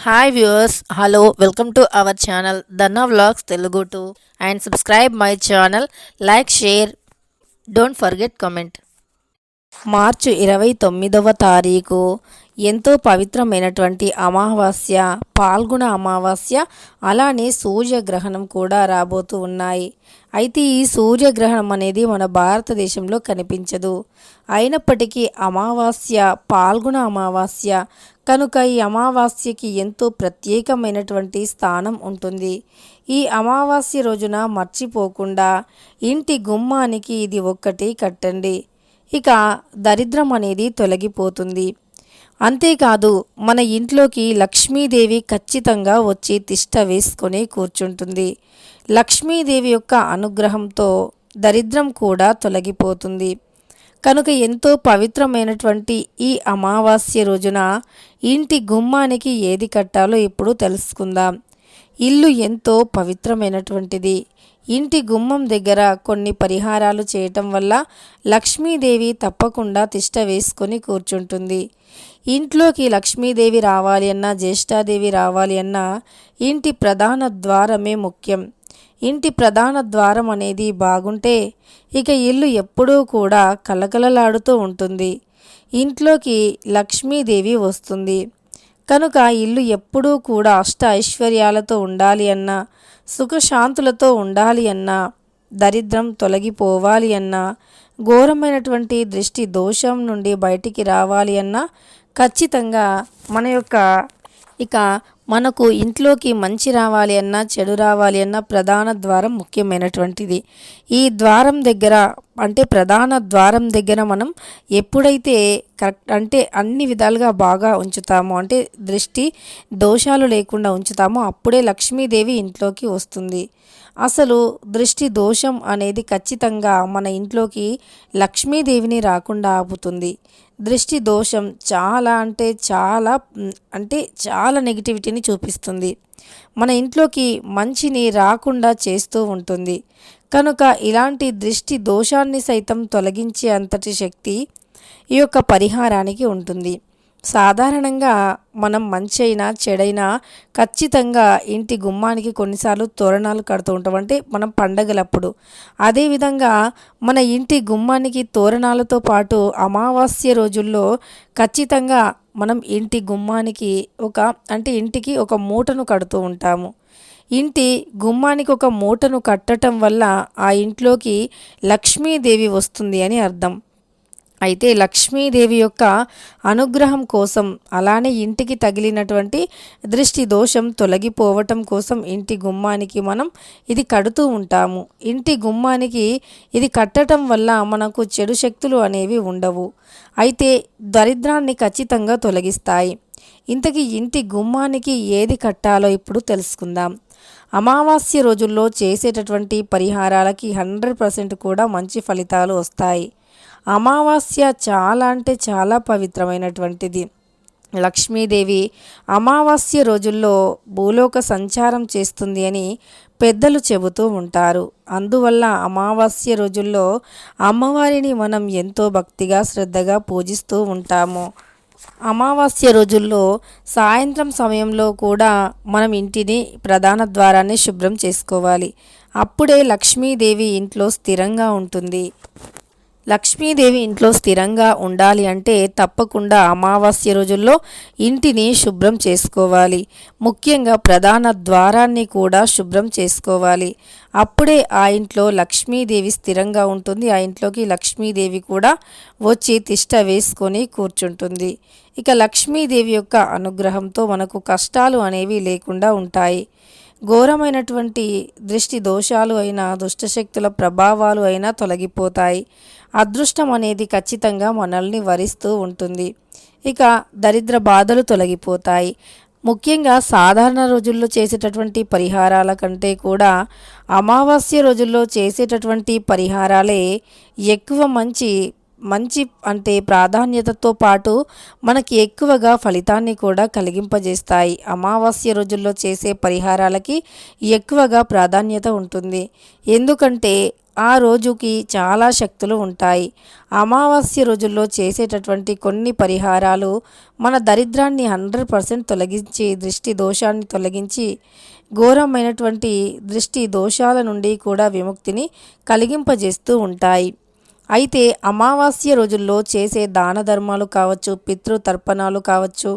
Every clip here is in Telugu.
Hi viewers hello welcome to our channel Danna vlogs Telugu to and subscribe my channel like share don't forget comment మార్చి ఇరవై తొమ్మిదవ తారీఖు ఎంతో పవిత్రమైనటువంటి అమావాస్య పాల్గొన అమావాస్య అలానే సూర్యగ్రహణం కూడా రాబోతూ ఉన్నాయి. అయితే ఈ సూర్యగ్రహణం అనేది మన భారతదేశంలో కనిపించదు. అయినప్పటికీ అమావాస్య పాల్గొన అమావాస్య కనుక ఈ అమావాస్యకి ఎంతో ప్రత్యేకమైనటువంటి స్థానం ఉంటుంది. ఈ అమావాస్య రోజున మర్చిపోకుండా ఇంటి గుమ్మానికి ఇది ఒక్కటి కట్టండి. ఇక దరిద్రం అనేది తొలగిపోతుంది. అంతేకాదు మన ఇంట్లోకి లక్ష్మీదేవి ఖచ్చితంగా వచ్చి తిష్ట వేసుకొని కూర్చుంటుంది. లక్ష్మీదేవి యొక్క అనుగ్రహంతో దరిద్రం కూడా తొలగిపోతుంది. కనుక ఎంతో పవిత్రమైనటువంటి ఈ అమావాస్య రోజున ఇంటి గుమ్మానికి ఏది కట్టాలో ఇప్పుడు తెలుసుకుందాం. ఇల్లు ఎంతో పవిత్రమైనటువంటిది. ఇంటి గుమ్మం దగ్గర కొన్ని పరిహారాలు చేయటం వల్ల లక్ష్మీదేవి తప్పకుండా తిష్ట వేసుకొని కూర్చుంటుంది. ఇంట్లోకి లక్ష్మీదేవి రావాలి అన్నా జ్యేష్ఠాదేవి రావాలి అన్నా ఇంటి ప్రధాన ద్వారమే ముఖ్యం. ఇంటి ప్రధాన ద్వారం అనేది బాగుంటే ఇక ఇల్లు ఎప్పుడూ కూడా కలకలలాడుతూ ఉంటుంది. ఇంట్లోకి లక్ష్మీదేవి వస్తుంది. కనుక ఇల్లు ఎప్పుడూ కూడా అష్ట ఐశ్వర్యాలతో ఉండాలి అన్నా సుఖశాంతులతో ఉండాలి అన్నా దరిద్రం తొలగిపోవాలి అన్నా ఘోరమైనటువంటి దృష్టి దోషం నుండి బయటికి రావాలి అన్నా ఖచ్చితంగా మన యొక్క ఇక మనకు ఇంట్లోకి మంచి రావాలి అన్నా చెడు రావాలి అన్నా ప్రధాన ద్వారం ముఖ్యమైనటువంటిది. ఈ ద్వారం దగ్గర అంటే ప్రధాన ద్వారం దగ్గర మనం ఎప్పుడైతే కరెక్ట్ అంటే అన్ని విధాలుగా బాగా ఉంచుతామో అంటే దృష్టి దోషాలు లేకుండా ఉంచుతామో అప్పుడే లక్ష్మీదేవి ఇంట్లోకి వస్తుంది. అసలు దృష్టి దోషం అనేది ఖచ్చితంగా మన ఇంట్లోకి లక్ష్మీదేవిని రాకుండా ఆపుతుంది. దృష్టి దోషం చాలా అంటే చాలా అంటే చాలా నెగిటివిటీని చూపిస్తుంది. మన ఇంట్లోకి మంచిని రాకుండా చేస్తూ ఉంటుంది. కనుక ఇలాంటి దృష్టి దోషాన్ని సైతం తొలగించే అంతటి శక్తి ఈ యొక్క పరిహారానికి ఉంటుంది. సాధారణంగా మనం మంచి అయినా చెడైనా ఖచ్చితంగా ఇంటి గుమ్మానికి కొన్నిసార్లు తోరణాలు కడుతూ ఉంటాం. అంటే మనం పండగలప్పుడు. అదేవిధంగా మన ఇంటి గుమ్మానికి తోరణాలతో పాటు అమావాస్య రోజుల్లో ఖచ్చితంగా మనం ఇంటి గుమ్మానికి ఒక అంటే ఇంటికి ఒక మూటను కడుతూ ఉంటాము. ఇంటి గుమ్మానికి ఒక మూటను కట్టడం వల్ల ఆ ఇంట్లోకి లక్ష్మీదేవి వస్తుంది అని అర్థం. అయితే లక్ష్మీదేవి యొక్క అనుగ్రహం కోసం అలానే ఇంటికి తగిలినటువంటి దృష్టి దోషం తొలగిపోవటం కోసం ఇంటి గుమ్మానికి మనం ఇది కడుతూ ఉంటాము. ఇంటి గుమ్మానికి ఇది కట్టడం వల్ల మనకు చెడు శక్తులు అనేవి ఉండవు. అయితే దరిద్రాన్ని ఖచ్చితంగా తొలగిస్తాయి. ఇంతకీ ఇంటి గుమ్మానికి ఏది కట్టాలో ఇప్పుడు తెలుసుకుందాం. అమావాస్య రోజుల్లో చేసేటటువంటి పరిహారాలకి హండ్రెడ్ పర్సెంట్ కూడా మంచి ఫలితాలు వస్తాయి. అమావాస్య చాలా అంటే చాలా పవిత్రమైనటువంటిది. లక్ష్మీదేవి అమావాస్య రోజుల్లో భూలోక సంచారం చేస్తుంది అని పెద్దలు చెబుతూ ఉంటారు. అందువల్ల అమావాస్య రోజుల్లో అమ్మవారిని మనం ఎంతో భక్తిగా శ్రద్ధగా పూజిస్తూ ఉంటాము. అమావాస్య రోజుల్లో సాయంత్రం సమయంలో కూడా మనం ఇంటిని ప్రధాన ద్వారాన్ని శుభ్రం చేసుకోవాలి. అప్పుడే లక్ష్మీదేవి ఇంట్లో స్థిరంగా ఉంటుంది. లక్ష్మీదేవి ఇంట్లో స్థిరంగా ఉండాలి అంటే తప్పకుండా అమావాస్య రోజుల్లో ఇంటిని శుభ్రం చేసుకోవాలి. ముఖ్యంగా ప్రధాన ద్వారాన్ని కూడా శుభ్రం చేసుకోవాలి. అప్పుడే ఆ ఇంట్లో లక్ష్మీదేవి స్థిరంగా ఉంటుంది. ఆ ఇంట్లోకి లక్ష్మీదేవి కూడా వచ్చి తిష్ట వేసుకొని కూర్చుంటుంది. ఇక లక్ష్మీదేవి యొక్క అనుగ్రహంతో మనకు కష్టాలు అనేవి లేకుండా ఉంటాయి. ఘోరమైనటువంటి దృష్టి దోషాలు అయినా దుష్టశక్తుల ప్రభావాలు అయినా తొలగిపోతాయి. అదృష్టం అనేది ఖచ్చితంగా మనల్ని వరిస్తూ ఉంటుంది. ఇక దరిద్ర బాధలు తొలగిపోతాయి. ముఖ్యంగా సాధారణ రోజుల్లో చేసేటటువంటి పరిహారాల కంటే కూడా అమావాస్య రోజుల్లో చేసేటటువంటి పరిహారాలే ఎక్కువ మంచి మంచి అంటే ప్రాధాన్యతతో పాటు మనకి ఎక్కువగా ఫలితాన్ని కూడా కలిగింపజేస్తాయి. అమావాస్య రోజుల్లో చేసే పరిహారాలకి ఎక్కువగా ప్రాధాన్యత ఉంటుంది. ఎందుకంటే ఆ రోజుకి చాలా శక్తులు ఉంటాయి. అమావాస్య రోజుల్లో చేసేటటువంటి కొన్ని పరిహారాలు మన దరిద్రాన్ని హండ్రెడ్ పర్సెంట్ తొలగించి దృష్టి దోషాన్ని తొలగించి ఘోరమైనటువంటి దృష్టి దోషాల నుండి కూడా విముక్తిని కలిగింపజేస్తూ ఉంటాయి. అయితే అమావాస్య రోజుల్లో చేసే దాన ధర్మాలు కావచ్చు పితృతర్పణాలు కావచ్చు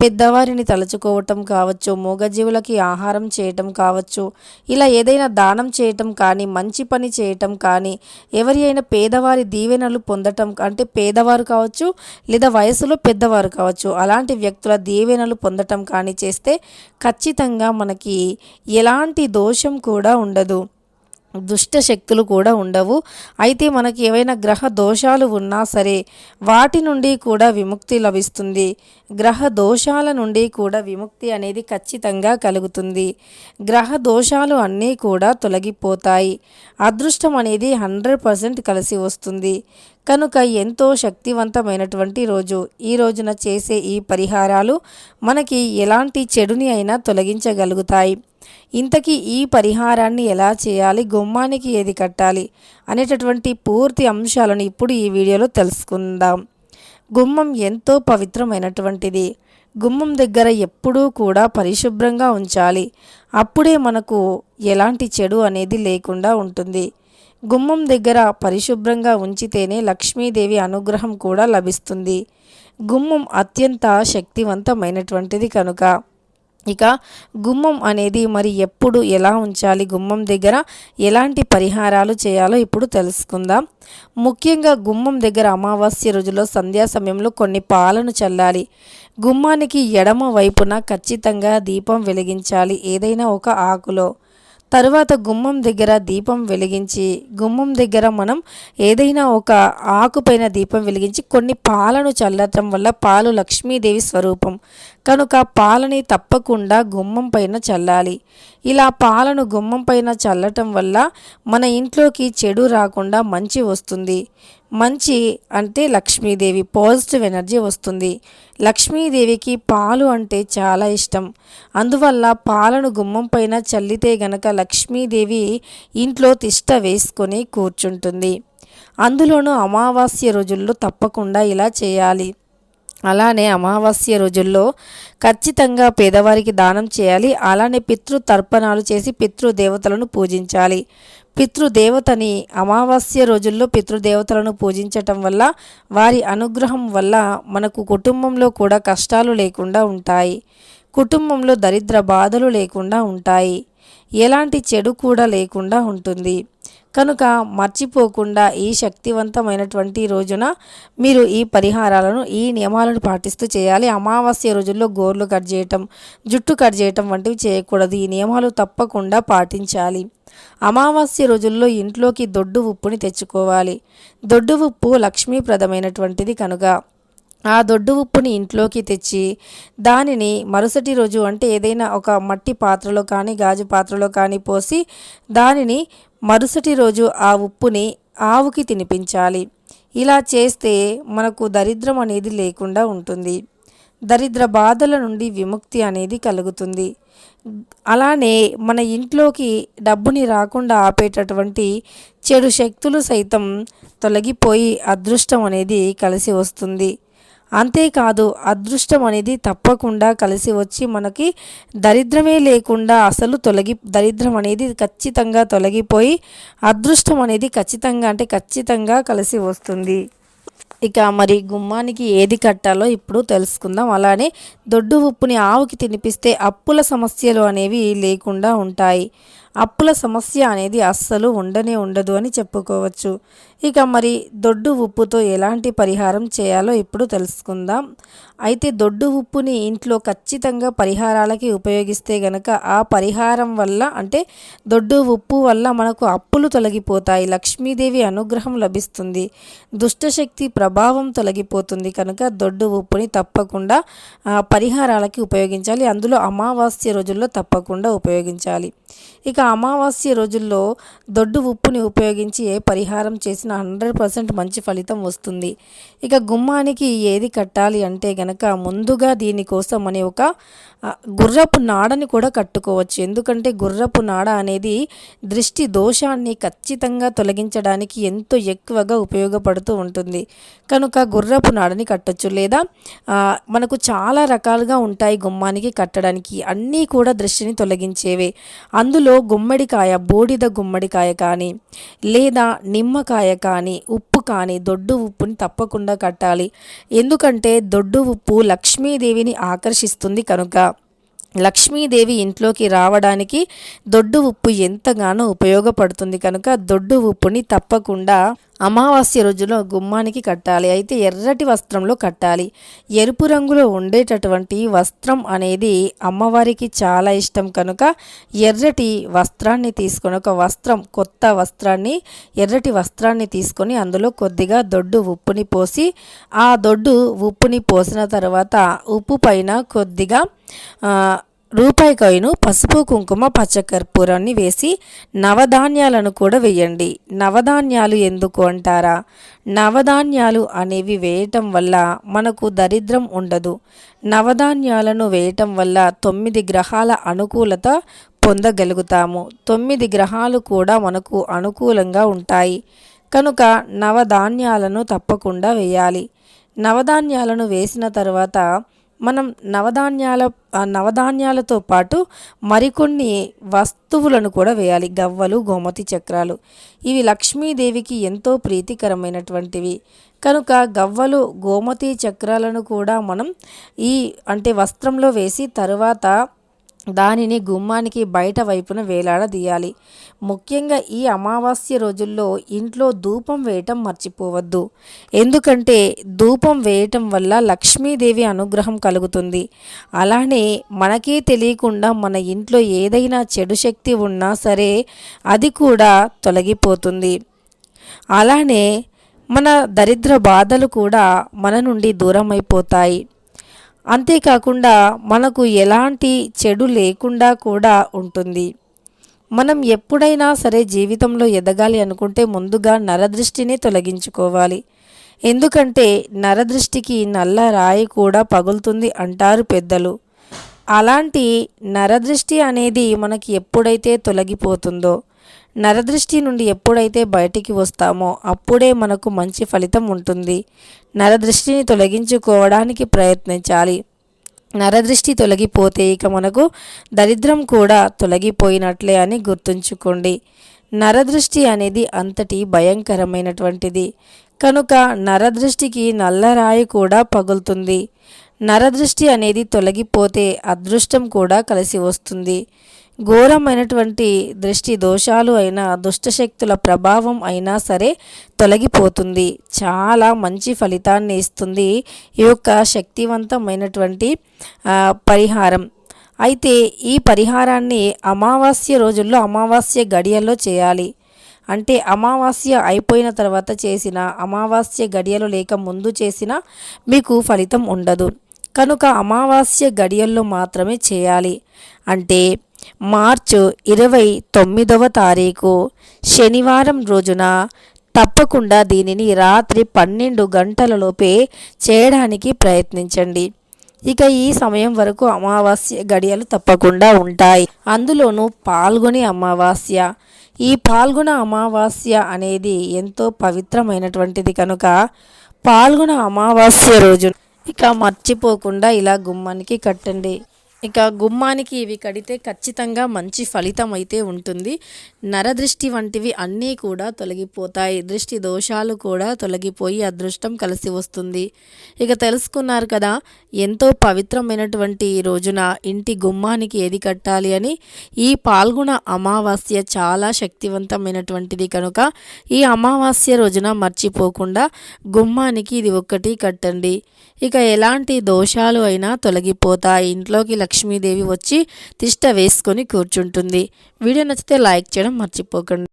పెద్దవారిని తలుచుకోవటం కావచ్చు మూగజీవులకి ఆహారం చేయటం కావచ్చు ఇలా ఏదైనా దానం చేయటం కానీ మంచి పని చేయటం కానీ ఎవరి అయినా పేదవారి దీవెనలు పొందటం అంటే పేదవారు కావచ్చు లేదా వయసులో పెద్దవారు కావచ్చు అలాంటి వ్యక్తుల దీవెనలు పొందటం కానీ చేస్తే ఖచ్చితంగా మనకి ఎలాంటి దోషం కూడా ఉండదు. దుష్ట శక్తులు కూడా ఉండవు. అయితే మనకి ఏవైనా గ్రహ దోషాలు ఉన్నా సరే వాటి నుండి కూడా విముక్తి లభిస్తుంది. గ్రహ దోషాల నుండి కూడా విముక్తి అనేది ఖచ్చితంగా కలుగుతుంది. గ్రహ దోషాలు అన్నీ కూడా తొలగిపోతాయి. అదృష్టం అనేది హండ్రెడ్ పర్సెంట్ కలిసి వస్తుంది. కనుక ఎంతో శక్తివంతమైనటువంటి రోజు. ఈ రోజున చేసే ఈ పరిహారాలు మనకి ఎలాంటి చెడుని అయినా తొలగించగలుగుతాయి. ఇంతకీ ఈ పరిహారాన్ని ఎలా చేయాలి? గుమ్మానికి ఏది కట్టాలి? అనేటటువంటి పూర్తి అంశాలను ఇప్పుడు ఈ వీడియోలో తెలుసుకుందాం. గుమ్మం ఎంతో పవిత్రమైనటువంటిది. గుమ్మం దగ్గర ఎప్పుడూ కూడా పరిశుభ్రంగా ఉంచాలి. అప్పుడే మనకు ఎలాంటి చెడు అనేది లేకుండా ఉంటుంది. గుమ్మం దగ్గర పరిశుభ్రంగా ఉంచితేనే లక్ష్మీదేవి అనుగ్రహం కూడా లభిస్తుంది. గుమ్మం అత్యంత శక్తివంతమైనటువంటిది కనుక. ఇక గుమ్మం అనేది మరి ఎప్పుడు ఎలా ఉంచాలి? గుమ్మం దగ్గర ఎలాంటి పరిహారాలు చేయాలో ఇప్పుడు తెలుసుకుందాం. ముఖ్యంగా గుమ్మం దగ్గర అమావాస్య రోజులో సంధ్యా సమయంలో కొన్ని పాలను చల్లాలి. గుమ్మానికి ఎడమ వైపున ఖచ్చితంగా దీపం వెలిగించాలి. ఏదైనా ఒక ఆకులో. తరువాత గుమ్మం దగ్గర దీపం వెలిగించి గుమ్మం దగ్గర మనం ఏదైనా ఒక ఆకుపైన దీపం వెలిగించి కొన్ని పాలను చల్లటం వల్ల పాలు లక్ష్మీదేవి స్వరూపం. కనుక పాలని తప్పకుండా గుమ్మం పైన చల్లాలి. ఇలా పాలను గుమ్మం పైన చల్లటం వల్ల మన ఇంట్లోకి చెడు రాకుండా మంచి వస్తుంది. మంచి అంటే లక్ష్మీదేవి పాజిటివ్ ఎనర్జీ వస్తుంది. లక్ష్మీదేవికి పాలు అంటే చాలా ఇష్టం. అందువల్ల పాలను గుమ్మం పైన చల్లితే గనక లక్ష్మీదేవి ఇంట్లో తిష్ట వేసుకొని కూర్చుంటుంది. అందులోనూ అమావాస్య రోజుల్లో తప్పకుండా ఇలా చేయాలి. అలానే అమావాస్య రోజుల్లో ఖచ్చితంగా పేదవారికి దానం చేయాలి. అలానే పితృ తర్పణాలు చేసి పితృదేవతలను పూజించాలి. పితృదేవతని అమావాస్య రోజుల్లో పితృదేవతలను పూజించటం వల్ల వారి అనుగ్రహం వల్ల మనకు కుటుంబంలో కూడా కష్టాలు లేకుండా ఉంటాయి. కుటుంబంలో దరిద్ర బాధలు లేకుండా ఉంటాయి. ఎలాంటి చెడు కూడా లేకుండా ఉంటుంది. కనుక మర్చిపోకుండా ఈ శక్తివంతమైనటువంటి రోజున మీరు ఈ పరిహారాలను ఈ నియమాలను పాటిస్తూ చేయాలి. అమావాస్య రోజుల్లో గోర్లు కట్ చేయటం జుట్టు కట్ చేయటం వంటివి చేయకూడదు. ఈ నియమాలు తప్పకుండా పాటించాలి. అమావాస్య రోజుల్లో ఇంట్లోకి దొడ్డు ఉప్పుని తెచ్చుకోవాలి. దొడ్డు ఉప్పు లక్ష్మీప్రదమైనటువంటిది కనుక. ఆ దొడ్డు ఉప్పుని ఇంట్లోకి తెచ్చి దానిని మరుసటి రోజు అంటే ఏదైనా ఒక మట్టి పాత్రలో కానీ గాజు పాత్రలో కానీ పోసి దానిని మరుసటి రోజు ఆ ఉప్పుని ఆవుకి తినిపించాలి. ఇలా చేస్తే మనకు దరిద్రం అనేది లేకుండా ఉంటుంది. దరిద్ర బాధల నుండి విముక్తి అనేది కలుగుతుంది. అలానే మన ఇంట్లోకి డబ్బుని రాకుండా ఆపేటటువంటి చెడు శక్తులు సైతం తొలగిపోయి అదృష్టం అనేది కలిసి వస్తుంది. అంతేకాదు అదృష్టం అనేది తప్పకుండా కలిసి వచ్చి మనకి దరిద్రమే లేకుండా అసలు తొలగి దరిద్రం అనేది ఖచ్చితంగా తొలగిపోయి అదృష్టం అనేది ఖచ్చితంగా అంటే ఖచ్చితంగా కలిసి వస్తుంది. ఇక మరి గుమ్మానికి ఏది కట్టాలో ఇప్పుడు తెలుసుకుందాం. అలానే దొడ్డు ఉప్పుని ఆవుకి తినిపిస్తే అప్పుల సమస్యలు అనేవి లేకుండా ఉంటాయి. అప్పుల సమస్య అనేది అస్సలు ఉండనే ఉండదు అని చెప్పుకోవచ్చు. ఇక మరి దొడ్డు ఉప్పుతో ఎలాంటి పరిహారం చేయాలో ఇప్పుడు తెలుసుకుందాం. అయితే దొడ్డు ఉప్పుని ఇంట్లో ఖచ్చితంగా పరిహారాలకి ఉపయోగిస్తే గనక ఆ పరిహారం వల్ల అంటే దొడ్డు ఉప్పు వల్ల మనకు అప్పులు తొలగిపోతాయి. లక్ష్మీదేవి అనుగ్రహం లభిస్తుంది. దుష్టశక్తి ప్రభావం తొలగిపోతుంది కనుక దొడ్డు ఉప్పుని తప్పకుండా పరిహారాలకి ఉపయోగించాలి. అందులో అమావాస్య రోజుల్లో తప్పకుండా ఉపయోగించాలి. ఇక అమావాస్య రోజుల్లో దొడ్డు ఉప్పుని ఉపయోగించి ఏ పరిహారం చేసినా హండ్రెడ్ పర్సెంట్ మంచి ఫలితం వస్తుంది. ఇక గుమ్మానికి ఏది కట్టాలి అంటే గనక ముందుగా దీనికోసం అనే ఒక గుర్రపు నాడని కూడా కట్టుకోవచ్చు. ఎందుకంటే గుర్రపు నాడ అనేది దృష్టి దోషాన్ని ఖచ్చితంగా తొలగించడానికి ఎంతో ఎక్కువగా ఉపయోగపడుతూ ఉంటుంది. కనుక గుర్రపు నాడని కట్టచ్చు. లేదా మనకు చాలా రకాలుగా ఉంటాయి గుమ్మానికి కట్టడానికి. అన్నీ కూడా దృష్టిని తొలగించేవే. అందులో గుమ్మడికాయ బూడిద గుమ్మడికాయ కానీ లేదా నిమ్మకాయ కానీ ఉప్పు కానీ దొడ్డు ఉప్పుని తప్పకుండా కట్టాలి. ఎందుకంటే దొడ్డు ఉప్పు లక్ష్మీదేవిని ఆకర్షిస్తుంది కనుక. లక్ష్మీదేవి ఇంట్లోకి రావడానికి దొడ్డు ఉప్పు ఎంతగానో ఉపయోగపడుతుంది కనుక దొడ్డు ఉప్పుని తప్పకుండా అమావాస్య రోజులో గుమ్మానికి కట్టాలి. అయితే ఎర్రటి వస్త్రంలో కట్టాలి. ఎరుపు రంగులో ఉండేటటువంటి వస్త్రం అనేది అమ్మవారికి చాలా ఇష్టం కనుక ఎర్రటి వస్త్రాన్ని తీసుకొని ఒక వస్త్రం కొత్త వస్త్రాన్ని ఎర్రటి వస్త్రాన్ని తీసుకొని అందులో కొద్దిగా దొడ్డు ఉప్పుని పోసి ఆ దొడ్డు ఉప్పుని పోసిన తర్వాత ఉప్పు పైన కొద్దిగా రూపాయి కాయను పసుపు కుంకుమ పచ్చకర్పూరాన్ని వేసి నవధాన్యాలను కూడా వేయండి. నవధాన్యాలు ఎందుకు అంటారా? నవధాన్యాలు అనేవి వేయటం వల్ల మనకు దరిద్రం ఉండదు. నవధాన్యాలను వేయటం వల్ల తొమ్మిది గ్రహాల అనుకూలత పొందగలుగుతాము. తొమ్మిది గ్రహాలు కూడా మనకు అనుకూలంగా ఉంటాయి. కనుక నవధాన్యాలను తప్పకుండా వేయాలి. నవధాన్యాలను వేసిన తర్వాత మనం నవధాన్యాల నవధాన్యాలతో పాటు మరికొన్ని వస్తువులను కూడా వేయాలి. గవ్వలు గోమతి చక్రాలు. ఇవి లక్ష్మీదేవికి ఎంతో ప్రీతికరమైనటువంటివి. కనుక గవ్వలు గోమతి చక్రాలను కూడా మనం ఈ అంటే వస్త్రంలో వేసి తరువాత దానిని గుమ్మానికి బయట వైపున వేలాడదీయాలి. ముఖ్యంగా ఈ అమావాస్య రోజుల్లో ఇంట్లో ధూపం వేయటం మర్చిపోవద్దు. ఎందుకంటే ధూపం వేయటం వల్ల లక్ష్మీదేవి అనుగ్రహం కలుగుతుంది. అలానే మనకే తెలియకుండా మన ఇంట్లో ఏదైనా చెడు శక్తి ఉన్నా సరే అది కూడా తొలగిపోతుంది. అలానే మన దరిద్ర బాధలు కూడా మన నుండి దూరం అయిపోతాయి అంతేకాకుండా మనకు ఎలాంటి చెడు లేకుండా కూడా ఉంటుంది. మనం ఎప్పుడైనా సరే జీవితంలో ఎదగాలి అనుకుంటే ముందుగా నరదృష్టిని తొలగించుకోవాలి. ఎందుకంటే నరదృష్టికి నల్ల రాయి కూడా పగులుతుంది అంటారు పెద్దలు. అలాంటి నరదృష్టి అనేది మనకి ఎప్పుడైతే తొలగిపోతుందో నరదృష్టి నుండి ఎప్పుడైతే బయటికి వస్తామో అప్పుడే మనకు మంచి ఫలితం ఉంటుంది. నరదృష్టిని తొలగించుకోవడానికి ప్రయత్నించాలి. నరదృష్టి తొలగిపోతే ఇక మనకు దరిద్రం కూడా తొలగిపోయినట్లే అని గుర్తుంచుకోండి. నరదృష్టి అనేది అంతటి భయంకరమైనటువంటిది. కనుక నరదృష్టికి నల్లరాయి కూడా పగులుతుంది. నరదృష్టి అనేది తొలగిపోతే అదృష్టం కూడా కలిసి వస్తుంది. ఘోరమైనటువంటి దృష్టి దోషాలు అయినా దుష్టశక్తుల ప్రభావం అయినా సరే తొలగిపోతుంది. చాలా మంచి ఫలితాన్ని ఇస్తుంది ఈ యొక్క శక్తివంతమైనటువంటి పరిహారం. అయితే ఈ పరిహారాన్ని అమావాస్య రోజుల్లో అమావాస్య గడియల్లో చేయాలి. అంటే అమావాస్య అయిపోయిన తర్వాత చేసిన అమావాస్య గడియలు లేక ముందు చేసిన మీకు ఫలితం ఉండదు. కనుక అమావాస్య గడియల్లో మాత్రమే చేయాలి. అంటే మార్చు ఇరవై తొమ్మిదవ తారీఖు శనివారం రోజున తప్పకుండా దీనిని రాత్రి పన్నెండు గంటలలోపే చేయడానికి ప్రయత్నించండి. ఇక ఈ సమయం వరకు అమావాస్య గడియలు తప్పకుండా ఉంటాయి. అందులోనూ పాల్గొని అమావాస్య. ఈ పాల్గొన అమావాస్య అనేది ఎంతో పవిత్రమైనటువంటిది కనుక పాల్గొన అమావాస్య రోజు ఇక మర్చిపోకుండా ఇలా గుమ్మానికి కట్టండి. ఇక గుమ్మానికి ఇవి కడితే ఖచ్చితంగా మంచి ఫలితం అయితే ఉంటుంది. నరదృష్టి వంటివి అన్నీ కూడా తొలగిపోతాయి. దృష్టి దోషాలు కూడా తొలగిపోయి అదృష్టం కలిసి వస్తుంది. ఇక తెలుసుకున్నారు కదా ఎంతో పవిత్రమైనటువంటి రోజున ఇంటి గుమ్మానికి ఏది కట్టాలి అని. ఈ పాల్గొన అమావాస్య చాలా శక్తివంతమైనటువంటిది కనుక ఈ అమావాస్య రోజున మర్చిపోకుండా గుమ్మానికి ఇది ఒక్కటి కట్టండి. ఇక ఎలాంటి దోషాలు అయినా తొలగిపోతాయి. ఇంట్లోకి లక్ష్మీదేవి వచ్చి తిష్ట వేసుకొని కూర్చుంటుంది. వీడియో నచ్చితే లైక్ చేయడం మర్చిపోకండి.